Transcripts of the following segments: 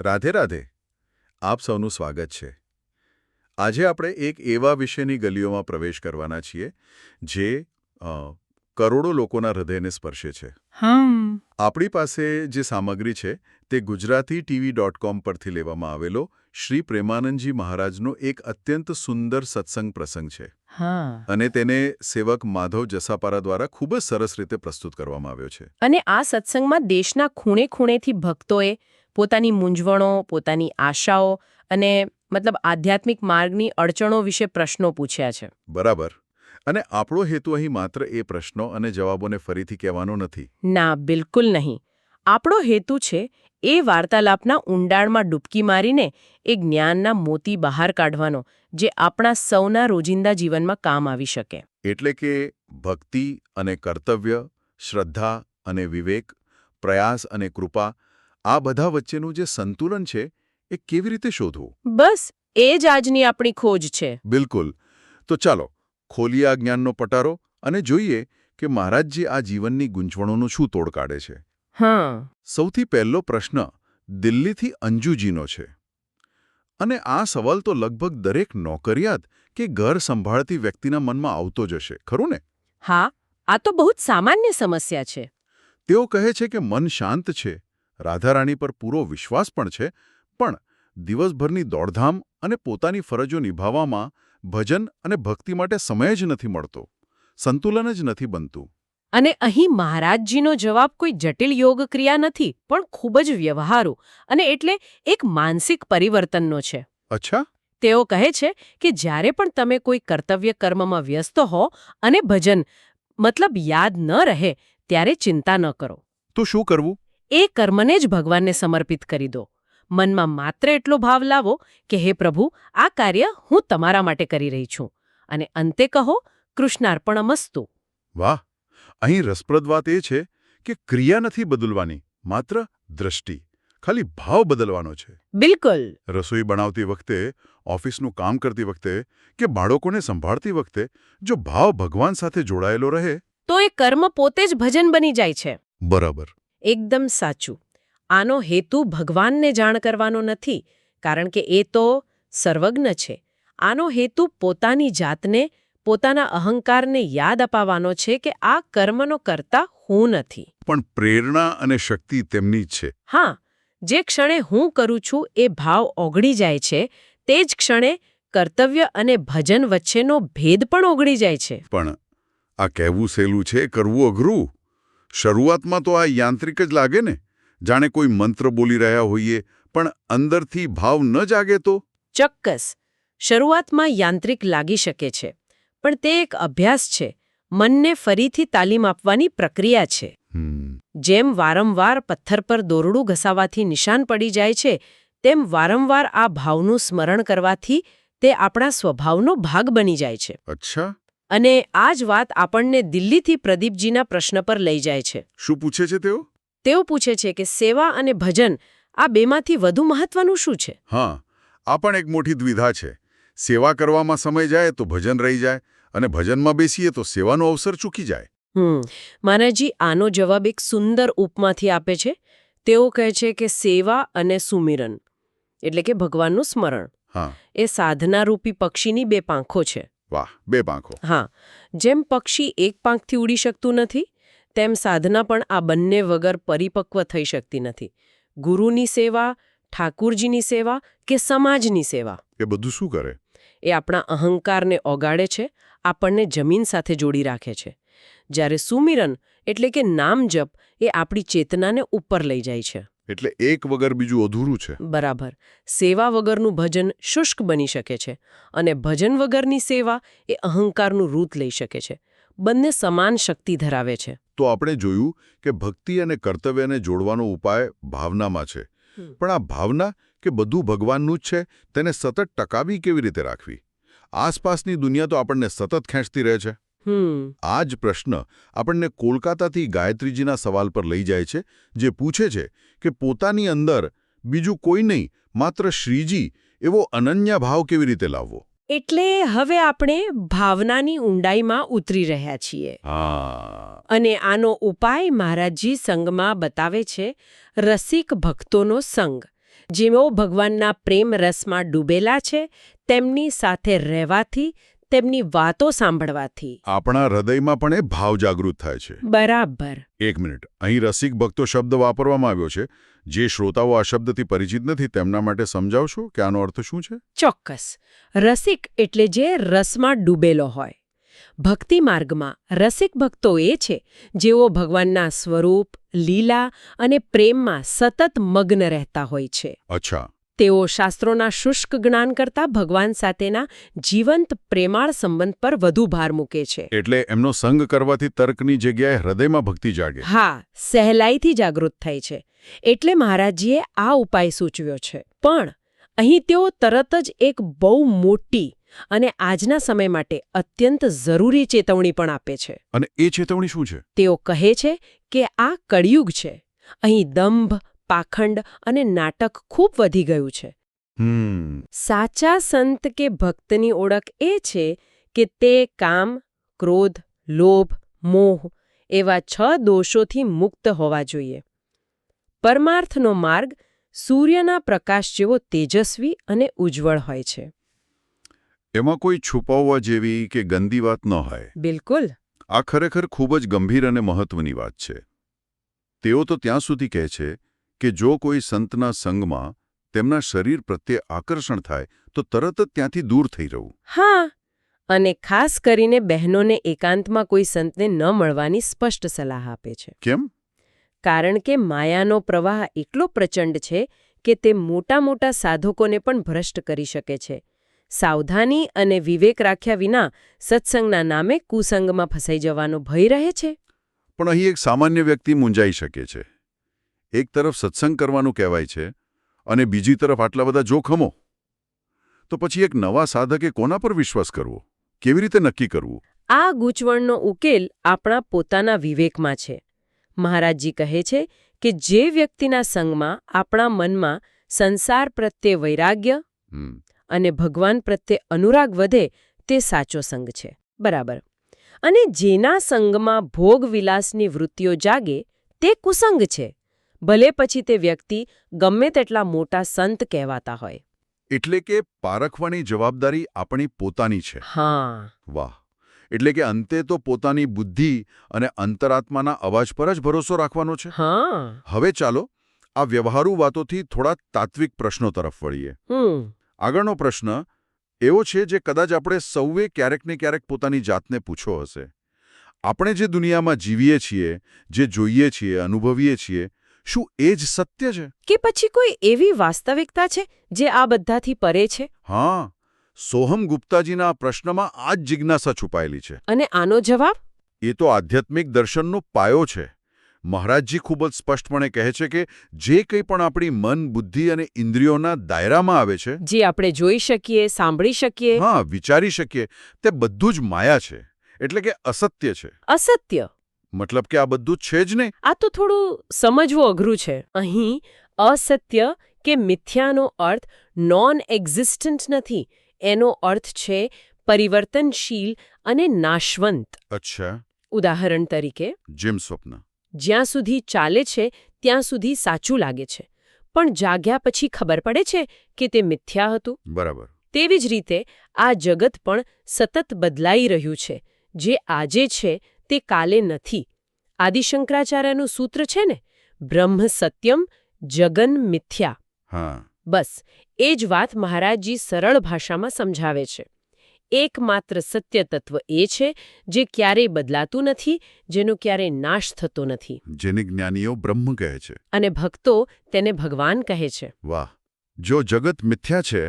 રાધે રાધે. આપ સૌનું સ્વાગત છે. આજે આપણે એક એવા વિષયની ગલીઓમાં પ્રવેશ કરવાના છીએ જે કરોડો લોકોના હૃદયને સ્પર્શે છે. આપણી પાસે જે સામગ્રી છે તે ગુજરાતી ટીવી ડોટ કોમ પરથી લેવામાં આવેલો શ્રી પ્રેમાનંદજી મહારાજનો એક અત્યંત સુંદર સત્સંગ પ્રસંગ છે. અને તેને સેવક માધવ જસાપારા દ્વારા ખૂબ જ સરસ રીતે પ્રસ્તુત કરવામાં આવ્યો છે. અને આ સત્સંગમાં દેશના ખૂણે ખૂણેથી ભક્તોએ પોતાની મૂંઝવણો પોતાની આશાઓ અને મતલબ આધ્યાત્મિક માર્ગની અડચણો વિશે પ્રશ્નો પૂછ્યા છે. બરાબર. અને આપણો હેતુ અહીં માત્ર એ પ્રશ્નો અને જવાબોને ફરીથી કહેવાનો નથી. ના બિલકુલ નહીં. આપણો હેતુ છે એ વાર્તાલાપના ઊંડાણમાં ડૂબકી મારીને એ જ્ઞાનના મોતી બહાર કાઢવાનો જે આપણા સૌના રોજિંદા જીવનમાં કામ આવી શકે. એટલે કે ભક્તિ અને કર્તવ્ય શ્રદ્ધા અને વિવેક પ્રયાસ અને કૃપા આ બધા વચ્ચેનું જે સંતુલન છે એ કેવી રીતે શોધવું? બસ એ જ આજની આપણી ખોજ છે. બિલકુલ. તો ચાલો ખોલીએ આ જ્ઞાનનો પટારો અને જોઈએ કે મહારાજજી આ જીવનની ગૂંચવણોનું શું તોડ કાઢે છે. હા. સૌથી પહેલો પ્રશ્ન દિલ્હીથી અંજુજીનો છે. અને આ સવાલ તો લગભગ દરેક નોકરિયાત કે ઘર સંભાળતી વ્યક્તિના મનમાં આવતો જ હશે ખરું ને? હા આ તો બહુ જ સામાન્ય સમસ્યા છે. તેઓ કહે છે કે મન શાંત છે રાધારાણી પર પૂરો વિશ્વાસ પણ છે પણ દિવસભરની દોડધામ અને પોતાની ફરજો નિભાવવામાં ભજન અને ભક્તિ માટે સમય જ નથી મળતો સંતુલન જ નથી બનતું. અને અહીં મહારાજજીનો જવાબ કોઈ જટિલ યોગ ક્રિયા નથી પણ ખૂબ જ વ્યવહારુ અને એટલે એક માનસિક પરિવર્તનનો છે. અચ્છા. તેઓ કહે છે કે જ્યારે પણ તમે કોઈ કર્તવ્ય કર્મમાં વ્યસ્ત હો અને ભજન મતલબ યાદ ન રહે ત્યારે ચિંતા ન કરો. તો શું કરવું? એ કર્મને જ ભગવાનને સમર્પિત કરી દો. મનમાં માત્ર એટલો ભાવ લાવો કે હે પ્રભુ આ કાર્ય હું તમારા માટે કરી રહી છું. અને અંતે કહો કૃષ્ણાર્પણમસ્તુ વાહ. અહીં રસપ્રદ વાત એ છે કે ક્રિયા નથી બદલવાની માત્ર દ્રષ્ટિ ખાલી ભાવ બદલવાનો છે. બિલકુલ. રસોઈ બનાવતી વખતે ઓફિસનું કામ કરતી વખતે કે બાળકોને સંભાળતી વખતે જો ભાવ ભગવાન સાથે જોડાયેલો રહે તો એ કર્મ પોતે જ ભજન બની જાય છે. બરાબર. એકદમ સાચું. આનો હેતુ ભગવાનને જાણ કરવાનો નથી કારણ કે એ તો સર્વજ્ઞ છે. આનો હેતુ પોતાની જાતને પોતાના અહંકારને યાદ અપાવવાનો છે કે આ કર્મનો કરતા હું નથી. પણ પ્રેરણા અને શક્તિ તેમની જ છે. હા જે ક્ષણે હું કરું છું એ ભાવ ઓગળી જાય છે તે જ ક્ષણે કર્તવ્ય અને ભજન વચ્ચેનો ભેદ પણ ઓગળી જાય છે. પણ આ કહેવું સહેલું છે કરવું અઘરું? શરૂઆતમાં તો આ યાંત્રિક જ લાગે ને? જાણે કોઈ મંત્ર બોલી રહ્યા હોઈએ પણ અંદરથી ભાવ ન જાગે તો? ચોક્કસ. શરૂઆતમાં યાંત્રિક લાગી શકે છે. પણ તે એક અભ્યાસ છે. મનને ફરીથી તાલીમ આપવાની પ્રક્રિયા છે. જેમ વારંવાર પથ્થર પર દોરડું ઘસાવાથી નિશાન પડી જાય છે તેમ વારંવાર આ ભાવનું સ્મરણ કરવાથી તે આપણા સ્વભાવનો ભાગ બની જાય છે. અચ્છા. અને આ જ વાત આપણને દિલ્હીથી પ્રદીપજીના પ્રશ્ન પર લઈ જાય છે. શું પૂછે છે તેઓ? તેઓ પૂછે છે કે સેવા અને ભજન આ બેમાંથી વધુ મહત્વનું શું છે? હા આ પણ એક મોટી દ્વિધા છે. સેવા કરવામાં સમય જાય તો ભજન રહી જાય અને ભજનમાં બેસીએ તો સેવાનો અવસર ચૂકી જાય. હમ માનાજી આનો જવાબ એક સુંદર ઉપમાથી આપે છે. તેઓ કહે છે કે સેવા અને સુમિરન એટલે કે ભગવાનનું સ્મરણ હા. એ સાધનારૂપી પક્ષીની બે પાંખો છે. વાહ બે પાંખો. હા જેમ પક્ષી એક પાંખથી ઉડી શકતું નથી તેમ સાધના પણ આ બંને વગર પરિપક્વ થઈ શકતી નથી. ગુરુની સેવા ઠાકુરજીની સેવા કે સમાજની સેવા? એ બધું શું કરે? એ આપણા અહંકારને ઓગાળે છે આપણને જમીન સાથે જોડી રાખે છે. જ્યારે સુમિરન એટલે કે નામ જપ એ આપણી ચેતનાને ઉપર લઈ જાય છે. એટલે એક વગર બીજું અધૂરું છે. બરાબર. સેવા વગરનું ભજન શુષ્ક બની શકે છે અને ભજન વગરની સેવા એ અહંકારનું રૂત લઈ શકે છે. બંને સમાન શક્તિ ધરાવે છે. તો આપણે જોયું કે ભક્તિ અને કર્તવ્યને જોડવાનો ઉપાય ભાવનામાં છે. પણ આ ભાવના કે બધું ભગવાનનું જ છે તેને સતત ટકાવી કેવી રીતે રાખવી? આસપાસની દુનિયા તો આપણને સતત ખેંચતી રહે છે. આ જ પ્રશ્ન આપણને કોલકાતાથી ગાયત્રીજીના સવાલ પર લઈ જાય છે જે પૂછે છે કે પોતાની અંદર બીજું કોઈ નહીં માત્ર શ્રીજી એવો અનન્ય ભાવ કેવી રીતે લાવવો? એટલે હવે આપણે ભાવનાની ઊંડાઈમાં ઉતરી રહ્યા છીએ. અને આનો ઉપાય મહારાજજી સંઘમાં બતાવે છે રસિક ભક્તોનો સંગ જેઓ ભગવાનના પ્રેમ રસમાં ડૂબેલા છે તેમની સાથે રહેવાથી તેમની વાતો સાંભળવાથી. આપણા હૃદયમાં પણ એ ભાવ જાગૃત થાય છે. બરાબર. એક મિનિટ. અહીં રસિક ભક્તો શબ્દ વાપરવામાં આવ્યો છે. જે શ્રોતાઓ આ શબ્દથી પરિચિત નથી તેમના માટે સમજાવશો? કે આનો અર્થ શું છે? ચોક્કસ. રસિક એટલે જે રસમાં ડૂબેલો હોય. ભક્તિ માર્ગમાં રસિક ભક્તો એ છે જેઓ ભગવાનના સ્વરૂપ લીલા અને પ્રેમમાં સતત મગ્ન રહેતા હોય છે. અચ્છા. તેઓ શાસ્ત્રોના શુષ્ક જ્ઞાન કરતાં ભગવાન સાથેના જીવંત પ્રેમાળ સંબંધ પર વધુ ભાર મૂકે છે. એટલે એમનો સંગ કરવાથી તર્કની જગ્યાએ હૃદયમાં ભક્તિ જાગે. હા સહેલાઈથી જાગૃત થાય છે. એટલે મહારાજજીએ આ ઉપાય સૂચવ્યો છે. પણ અહીં તેઓ તરત જ એક બહુ મોટી અને આજના સમય માટે અત્યંત જરૂરી ચેતવણી પણ આપે છે. અને એ ચેતવણી શું છે? તેઓ કહે છે કે આ કળિયુગ છે. અહીં દંભ પાખંડ અને નાટક ખૂબ વધી ગયું છે. સાચા સંત કે ભક્તની ઓળખ એ છે કે તે કામ ક્રોધ લોભ મોહ એવા છ દોષોથી મુક્ત હોવા જોઈએ. પરમાર્થનો માર્ગ સૂર્યના પ્રકાશ જેવો તેજસ્વી અને ઉજ્જવળ હોય છે. એમાં કોઈ છુપાવવા જેવી કે ગંદી વાત ન હોય. બિલકુલ. આ ખરેખર ખૂબ જ ગંભીર અને મહત્વની વાત છે. તેઓ તો ત્યાં સુધી કહે છે કે જો કોઈ સંતના સંગમાં તેમના શરીર પ્રત્યે આકર્ષણ થાય તો તરત જ ત્યાંથી દૂર થઈ રહું. હા અને ખાસ કરીને બહેનોને એકાંતમાં કોઈ સંતને ન મળવાની સ્પષ્ટ સલાહ આપે છે. કેમ? કારણ કે માયાનો પ્રવાહ એટલો પ્રચંડ છે કે તે મોટા મોટા સાધકોને પણ ભ્રષ્ટ કરી શકે છે. સાવધાની અને વિવેક રાખ્યા વિના સત્સંગના નામે કુસંગમાં ફસાઈ જવાનો ભય રહે છે? પણ અહીં એક સામાન્ય વ્યક્તિ મૂંઝાઈ શકે છે. એક તરફ સત્સંગ કરવાનું કહેવાય છે અને બીજી તરફ આટલા બધા જોખમો. તો પછી એક નવા સાધકે કોના પર વિશ્વાસ કરવો? કેવી રીતે નક્કી કરવું? આ ગૂંચવણનો ઉકેલ આપણા પોતાના વિવેકમાં છે. મહારાજજી કહે છે કે જે વ્યક્તિના સંગમાં આપણા મનમાં સંસાર પ્રત્યે વૈરાગ્ય અને ભગવાન પ્રત્યે અનુરાગ વધે તે સાચો સંગ છે. બરાબર. અને જેના સંગમાં ભોગવિલાસની વૃત્તિઓ જાગે તે કુસંગ છે. ભલે પછી તે વ્યક્તિ ગમે તેટલા મોટા સંત કહેવાતા હોય. એટલે કે પારખવાની જવાબદારી આપણી પોતાની છે. હા. વાહ. એટલે કે અંતે તો પોતાની બુદ્ધિ અને અંતરાત્માના અવાજ પર જ ભરોસો રાખવાનો છે. હા. હવે ચાલો આ વ્યવહારુ વાતોથી થોડા તાત્વિક પ્રશ્નો તરફ વળીએ. આગળનો પ્રશ્ન એવો છે જે કદાચ આપણે સૌએ ક્યારેક ને ક્યારેક પોતાની જાતને પૂછો હશે. આપણે જે દુનિયામાં જીવીએ છીએ જે જોઈએ છીએ અનુભવીએ છીએ શું એ જ સત્ય છે? કે પછી કોઈ એવી વાસ્તવિકતા છે જે આ બધાથી પરે છે? હા સોહમ ગુપ્તાજીના પ્રશ્નમાં આ જ જિજ્ઞાસા છુપાયેલી છે. અને આનો જવાબ? એ તો આધ્યાત્મિક દર્શનનો પાયો છે. મહારાજજી ખૂબ જ સ્પષ્ટપણે કહે છે કે જે કંઈ પણ આપણી મન બુદ્ધિ અને ઇન્દ્રિયોના દાયરામાં આવે છે જે આપણે જોઈ શકીએ સાંભળી શકીએ. હા વિચારી શકીએ તે બધું જ માયા છે. એટલે કે અસત્ય છે. અસત્ય. મતલબ કે આ બધું છે જ નહીં? આ તો થોડું સમજવું અઘરું છે. અહીં અસત્ય કે મિથ્યાનો અર્થ નોન એક્ઝિસ્ટન્ટ નથી. એનો અર્થ છે પરિવર્તનશીલ અને નાશવંત. અચ્છા. ઉદાહરણ તરીકે જેમ સ્વપ્ન. જ્યાં સુધી ચાલે છે ત્યાં સુધી સાચું લાગે છે. પણ જાગ્યા પછી ખબર પડે છે કે તે મિથ્યા હતું? બરાબર. તેવી જ રીતે આ જગત પણ સતત બદલાઈ રહ્યું છે. જે આજે છે તે કાલે નથી. આદિશંકરાચાર્યનું સૂત્ર છે ને બ્રહ્મ સત્યમ જગન મિથ્યા. હા. બસ એ જ વાત મહારાજજી સરળ ભાષામાં સમજાવે છે. એકમાત્ર સત્ય તત્વ એ છે જે ક્યારેય બદલાતું નથી જેનો ક્યારેય નાશ થતો નથી. જેને જ્ઞાનીઓ બ્રહ્મ કહે છે. અને ભક્તો તેને ભગવાન કહે છે. વાહ જો જગત મિથ્યા છે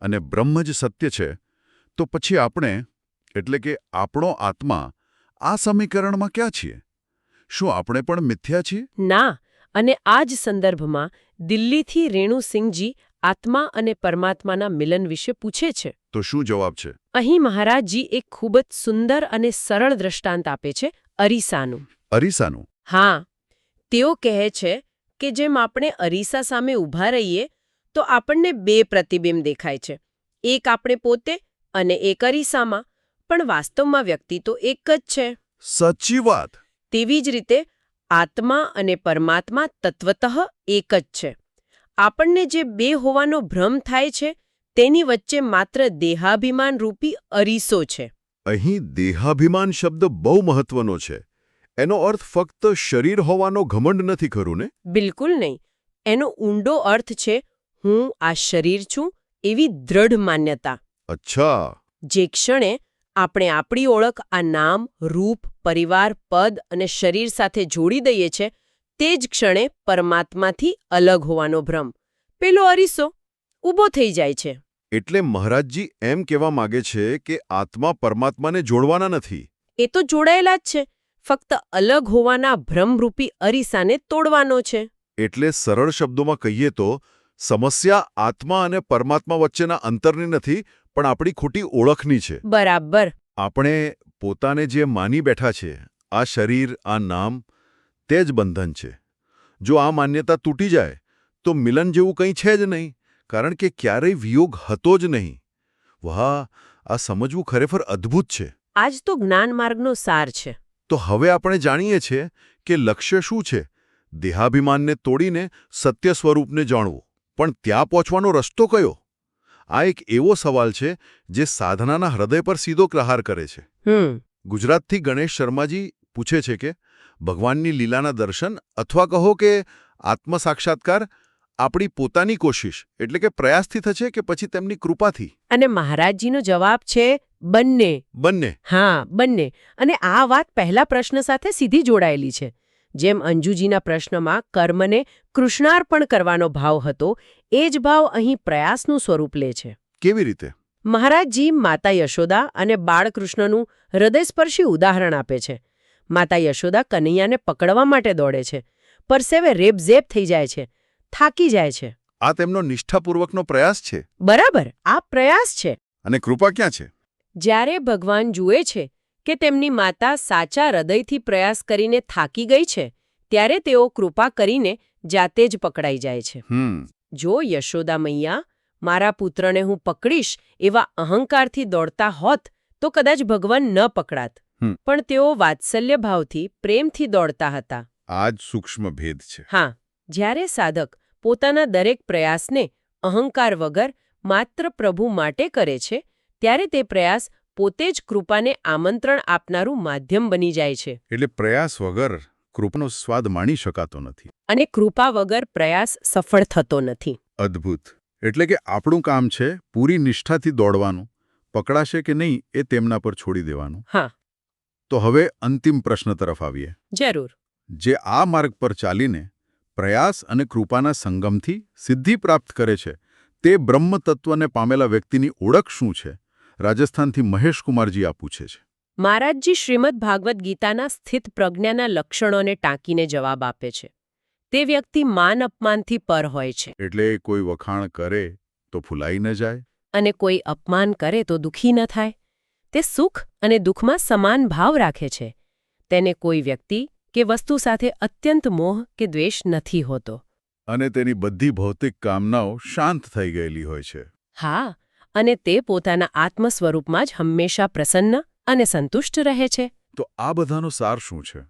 અને બ્રહ્મ જ સત્ય છે તો પછી આપણે એટલે કે આપણો આત્મા આ સમીકરણમાં ક્યાં છીએ? શું આપણે પણ મિથ્યા છીએ? ના અને આ જ સંદર્ભમાં દિલ્હીથી રેણુસિંહજી આત્મા અને પરમાત્માના મિલન વિશે પૂછે છે. તો શું જવાબ છે? અહીં મહારાજજી એક ખૂબ જ સુંદર અને સરળ દ્રષ્ટાંત આપે છે અરીસાનું. અરીસાનું? હા તેઓ કહે છે કે જેમ આપણે અરીસા સામે ઊભા રહીએ તો આપણને બે પ્રતિબિંબ દેખાય છે. એક આપણે પોતે અને એક અરીસામાં. પણ વાસ્તવમાં વ્યક્તિ તો એક જ છે. સાચી વાત. તેવી જ રીતે આત્મા અને પરમાત્મા તત્વતઃ એક જ છે. આપણને જે બે હોવાનો ભ્રમ થાય છે તેની વચ્ચે માત્ર દેહાભિમાન રૂપી અરીસો છે. અહીં દેહાભિમાન શબ્દ બહુ મહત્વનો છે. એનો અર્થ ફક્ત શરીર હોવાનો ઘમંડ નથી ખરું ને? બિલકુલ નહીં. એનો ઊંડો અર્થ છે હું આ શરીર છું એવી દ્રઢ માન્યતા. અચ્છા. જે ક્ષણે આપણે આપણી ઓળખ આ નામ રૂપ પરિવાર પદ અને શરીર સાથે જોડી દઈએ છે તે જ ક્ષણે પરમાત્માથી અલગ હોવાનો ભ્રમ. પેલો અરીસો ઊભો થઈ જાય છે. એટલે મહારાજજી એમ કહેવા માગે છે કે આત્મા પરમાત્માને જોડવાના નથી. એ તો જોડાયેલા જ છે. ફક્ત અલગ હોવાના ભ્રમરૂપી અરીસાને તોડવાનો છે. એટલે સરળ શબ્દોમાં કહીએ તો સમસ્યા આત્મા અને પરમાત્મા વચ્ચેના અંતરની નથી પણ આપણી ખોટી ઓળખની છે. બરાબર. આપણે પોતાને જે માની બેઠા છે આ શરીર આ નામ તે જ બંધન છે. જો આ માન્યતા તૂટી જાય તો મિલન જેવું કંઈ છે જ નહીં કારણ કે ક્યારેય વિયોગ હતો જ નહીં. વાહ આ સમજવું ખરેખર અદ્ભુત છે. આજ તો જ્ઞાન માર્ગનો સાર છે. તો હવે આપણે જાણીએ છીએ કે લક્ષ્ય શું છે? દેહાભિમાનને તોડીને સત્ય સ્વરૂપને જાણવું. પણ ત્યાં પહોંચવાનો રસ્તો કયો? આ એક એવો સવાલ છે જે સાધનાના હૃદય પર સીધો પ્રહાર કરે છે. ગુજરાતથી ગણેશ શર્માજી પૂછે છે કે ભગવાનની લીલાના દર્શન અથવા કહો કે આત્મસાક્ષાત્કાર આપણી પોતાની કોશિશ એટલે કે પ્રયાસથી થશે કે પછી તેમની કૃપાથી? અને મહારાજજીનો જવાબ છે બંને. બંને. હા બંને. અને આ વાત પહેલા પ્રશ્ન સાથે સીધી જોડાયેલી છે. જેમ અંજુજીના પ્રશ્નમાં કર્મને કૃષ્ણાર્પણ કરવાનો ભાવ હતો એ જ ભાવ અહીં પ્રયાસનું સ્વરૂપ લે છે. કેવી રીતે? મહારાજજી માતા યશોદા અને બાળકૃષ્ણનું હૃદયસ્પર્શી ઉદાહરણ આપે છે. માતા યશોદા કનૈયાને પકડવા માટે દોડે છે પરસેવે રેબઝેબ થઈ જાય છે થાકી જાય છે. આ તેમનો નિષ્ઠાપૂર્વકનો પ્રયાસ છે? બરાબર આ પ્રયાસ છે. અને કૃપા ક્યાં છે? જ્યારે ભગવાન જુએ છે કે તેમની માતા સાચા હૃદયથી પ્રયાસ કરીને થાકી ગઈ છે ત્યારે તેઓ કૃપા કરીને જાતે જ પકડાઈ જાય છે. જો યશોદા મૈયા મારા પુત્રને હું પકડીશ એવા અહંકારથી દોડતા હોત તો કદાચ ભગવાન ન પકડાત. પણ તેઓ વાત્સલ્ય ભાવથી પ્રેમથી દોડતા હતા. આ જ સૂક્ષ્મ ભેદ છે. હા જ્યારે સાધક પોતાના દરેક પ્રયાસને અહંકાર વગર માત્ર પ્રભુ માટે કરે છે ત્યારે તે પ્રયાસ પોતે જ કૃપાને આમંત્રણ આપનારું માધ્યમ બની જાય છે. એટલે પ્રયાસ વગર કૃપાનો સ્વાદ માણી શકાતો નથી. અને કૃપા વગર પ્રયાસ સફળ થતો નથી. અદ્ભુત. એટલે કે આપણું કામ છે પૂરી નિષ્ઠાથી દોડવાનું પકડાશે કે નહીં એ તેમના પર છોડી દેવાનું. હા. તો હવે અંતિમ પ્રશ્ન તરફ આવીએ. જરૂર. જે આ માર્ગ પર ચાલીને પ્રયાસ અને કૃપાના સંગમથી સિદ્ધિ પ્રાપ્ત કરે છે તે બ્રહ્મ તત્વને પામેલા વ્યક્તિની ઓળખ શું છે? રાજસ્થાનથી મહેશકુમારજી આ પૂછે છે. મહારાજજી શ્રીમદ ભાગવદ્ ગીતાના સ્થિત પ્રજ્ઞાના લક્ષણોને ટાંકીને જવાબ આપે છે. તે વ્યક્તિ માન અપમાનથી પર હોય છે. એટલે કોઈ વખાણ કરે તો ફૂલાઈ ન જાય? અને કોઈ અપમાન કરે તો દુઃખી ન થાય? તે સુખ અને દુઃખમાં સમાન ભાવ રાખે છે. તેને કોઈ વ્યક્તિ કે વસ્તુ સાથે અત્યંત મોહ કે દ્વેષ નથી હોતો. અને તેની બધી ભૌતિક કામનાઓ શાંત થઈ ગયેલી હોય છે. હા અને તે પોતાના આત્મ સ્વરૂપમાં જ હંમેશા પ્રસન્ન અને સંતુષ્ટ રહે છે. તો આ બધાનો સાર શું છે?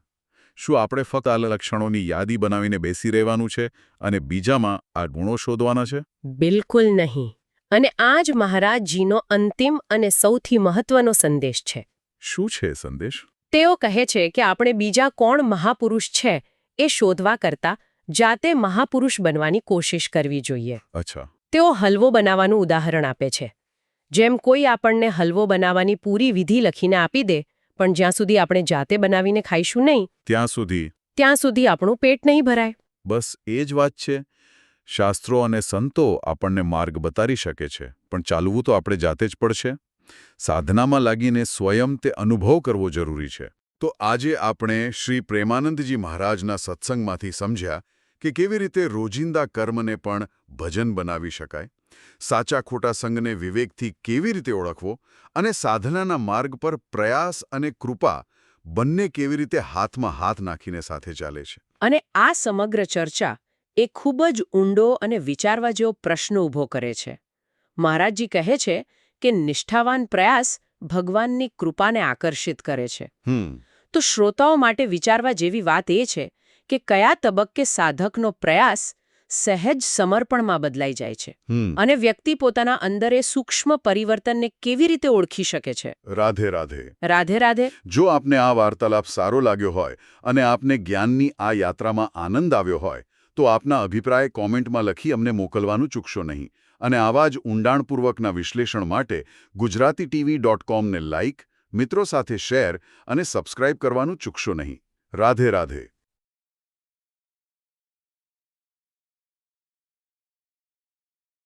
શું આપણે ફક્ત આ લક્ષણોની યાદી બનાવીને બેસી રહેવાનું છે અને બીજામાં આ ગુણો શોધવાના છે? બિલકુલ નહીં. અને આ જ મહારાજજીનો અંતિમ અને સૌથી મહત્વનો સંદેશ છે. શું છે સંદેશ? તેઓ કહે છે કે આપણે બીજા કોણ મહાપુરુષ છે એ શોધવા કરતાં જાતે મહાપુરુષ બનવાની કોશિશ કરવી જોઈએ. અચ્છા. તેઓ હલવો બનાવવાનું ઉદાહરણ આપે છે. જેમ કોઈ આપણને હલવો બનાવવાની પૂરી વિધિ લખીને આપી દે પણ જ્યાં સુધી આપણે જાતે બનાવીને ખાઈશું નહીં ત્યાં સુધી. ત્યાં સુધી આપણું પેટ નહીં ભરાય. બસ એ જ વાત છે. શાસ્ત્રો અને સંતો આપણને માર્ગ બતાવી શકે છે પણ ચાલવું તો આપણે જાતે જ પડશે. સાધનામાં લાગીને સ્વયં તે અનુભવ કરવો જરૂરી છે. તો આજે આપણે શ્રી પ્રેમાનંદજી મહારાજના સત્સંગમાંથી સમજ્યા કે કેવી રીતે રોજિંદા કર્મને પણ ભજન બનાવી શકાય. સાચા ખોટા સંગને વિવેકથી કેવી રીતે ઓળખવો અને સાધનાના માર્ગ પર પ્રયાસ અને કૃપા બંને કેવી રીતે હાથમાં હાથ નાખીને સાથે ચાલે છે? અને આ સમગ્ર ચર્ચા એ ખૂબ જ ઊંડો અને વિચારવા જેવો પ્રશ્ન ઊભો કરે છે. મહારાજજી કહે છે કે નિષ્ઠાવાન પ્રયાસ ભગવાનની કૃપાને આકર્ષિત કરે છે. હમ. તો શ્રોતાઓ માટે વિચારવા જેવી વાત એ છે કે કયા તબક્કે સાધકનો પ્રયાસ સહેજ સમર્પણમાં બદલાઈ જાય છે અને વ્યક્તિ પોતાના અંદરે સૂક્ષ્મ પરિવર્તનને કેવી રીતે ઓળખી શકે છે? રાધે રાધે. રાધે રાધે. જો આપને આ વાર્તાલાપ સારો લાગ્યો હોય અને આપને જ્ઞાનની આ યાત્રામાં આનંદ આવ્યો હોય તો આપના અભિપ્રાય કોમેન્ટમાં લખી અમને મોકલવાનું ચૂકશો નહીં. અને આવા જ ઊંડાણપૂર્વકના વિશ્લેષણ માટે ગુજરાતી ટીવી ડોટ કોમને લાઇક મિત્રો સાથે શેર અને સબસ્ક્રાઇબ કરવાનું ચૂકશો નહીં. રાધે રાધે.